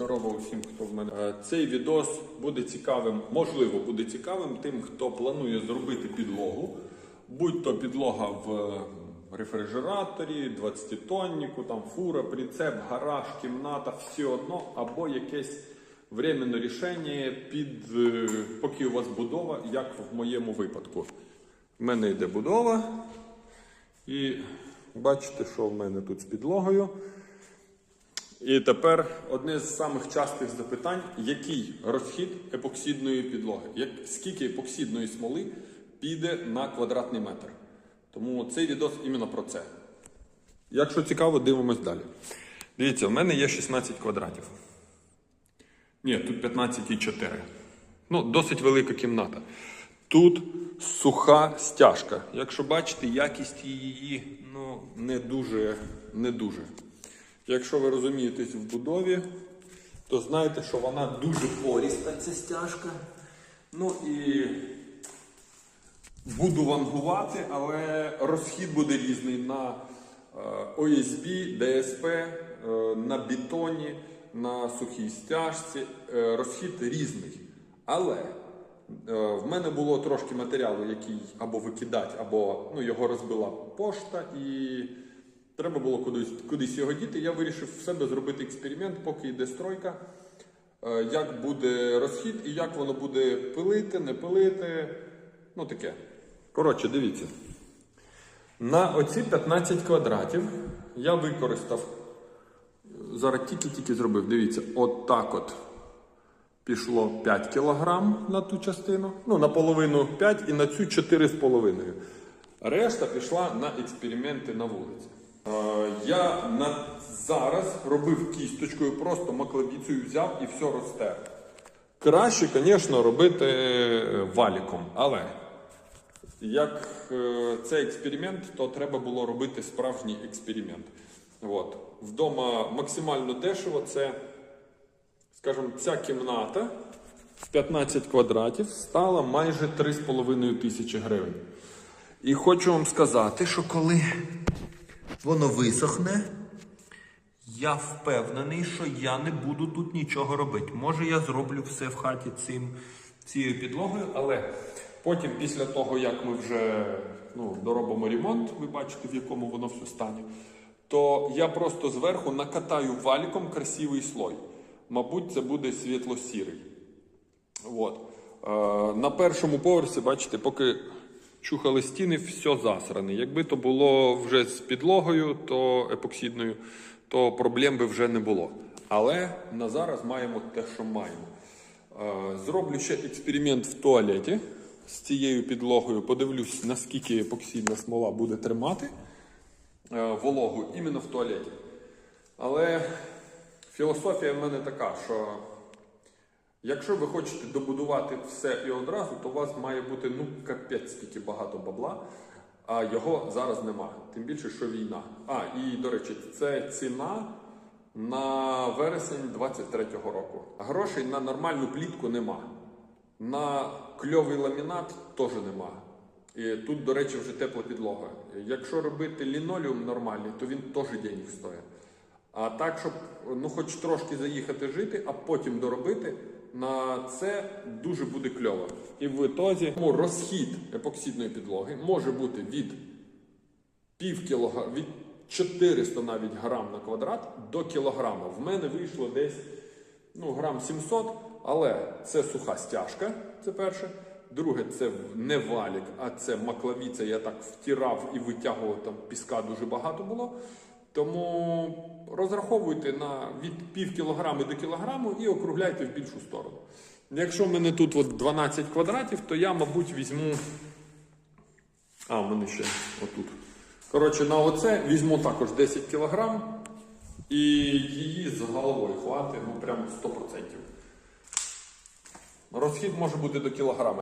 Здорово усім, хто в мене. Е, Цей відос буде цікавим, можливо, буде цікавим тим, хто планує зробити підлогу, будь то підлога в е, рефрижераторі, 20-тонніку, там фура, прицеп, гараж, кімната, все одно, або якесь временне рішення під е, поки у вас будова, як в моєму випадку. В мене йде будова, і бачите, що в мене тут з підлогою. І тепер одне з самих частих запитань: який розхід епоксидної підлоги? Як, скільки епоксидної смоли піде на квадратний метр? Тому цей відос іменно про це. Якщо цікаво, дивимось далі. Дивіться, в мене є 16 квадратів. Ні, тут 15,4. Ну, досить велика кімната. Тут суха стяжка. Якщо бачите, якість її ну, не дуже, не дуже. Якщо ви розумієтесь в будові, то знаєте, що вона дуже поріста, ця стяжка. Ну і буду вангувати, але розхід буде різний на е, OSB, DSP, е, на бетоні, на сухій стяжці. Е, Розхід різний. Але е, в мене було трошки матеріалу, який або викидати, або ну, його розбила пошта, і треба було кудись, кудись його діти. Я вирішив в себе зробити експеримент, поки йде стройка, е, як буде розхід і як воно буде пилити, не пилити. Ну таке. Коротше, дивіться. На оці 15 квадратів я використав. Зараз тільки-тільки зробив. Дивіться, от от пішло 5 кг на ту частину. Ну, на половину 5 і на цю 4,5. Решта пішла на експерименти на вулиці. Е, я на зараз робив кісточкою, просто маклавіцею взяв і все розтер. Краще, звісно, робити е, валіком, але як е, це експеримент, то треба було робити справжній експеримент. От. Вдома максимально дешево це, скажімо, ця кімната в 15 квадратів стала майже 3,5 тисячі гривень. І хочу вам сказати, що коли воно висохне, я впевнений, що я не буду тут нічого робити. Може, я зроблю все в хаті цим, цією підлогою, але потім, після того, як ми вже ну, доробимо ремонт, ви бачите, в якому воно все стане, то я просто зверху накатаю валіком красивий слой. Мабуть, це буде світло-сірий. От. Е, на першому поверсі, бачите, поки чухали стіни, все засране. Якби то було вже з підлогою, то епоксидною, то проблем би вже не було. Але на зараз маємо те, що маємо. Е, Зроблю ще експеримент в туалеті з цією підлогою. Подивлюсь, наскільки епоксидна смола буде тримати е, вологу іменно в туалеті. Але філософія в мене така, що Якщо ви хочете добудувати все і одразу, то у вас має бути ну капець скільки багато бабла, а його зараз нема. Тим більше, що війна. А, і до речі, це ціна на вересень 23-го року. Грошей на нормальну плітку нема. На кльовий ламінат теж нема. І тут, до речі, вже тепла підлога. Якщо робити лінолеум нормальний, то він теж денег стоїть. А так, щоб ну, хоч трошки заїхати жити, а потім доробити, на це дуже буде кльово. І в ітозі розхід епоксидної підлоги може бути від пів кілограма, від 400 навіть грам на квадрат до кілограма. В мене вийшло десь ну, грам 700, але це суха стяжка, це перше. Друге, це не валік, а це маклавіця. Я так втирав і витягував там піска дуже багато було. Тому розраховуйте на від пів кілограми до кілограму і округляйте в більшу сторону. Якщо в мене тут от 12 квадратів, то я, мабуть, візьму. А, в мене ще отут. Коротше, на оце візьму також 10 кілограм і її з головою хватить, ну прям 100%. Розхід може бути до кілограма.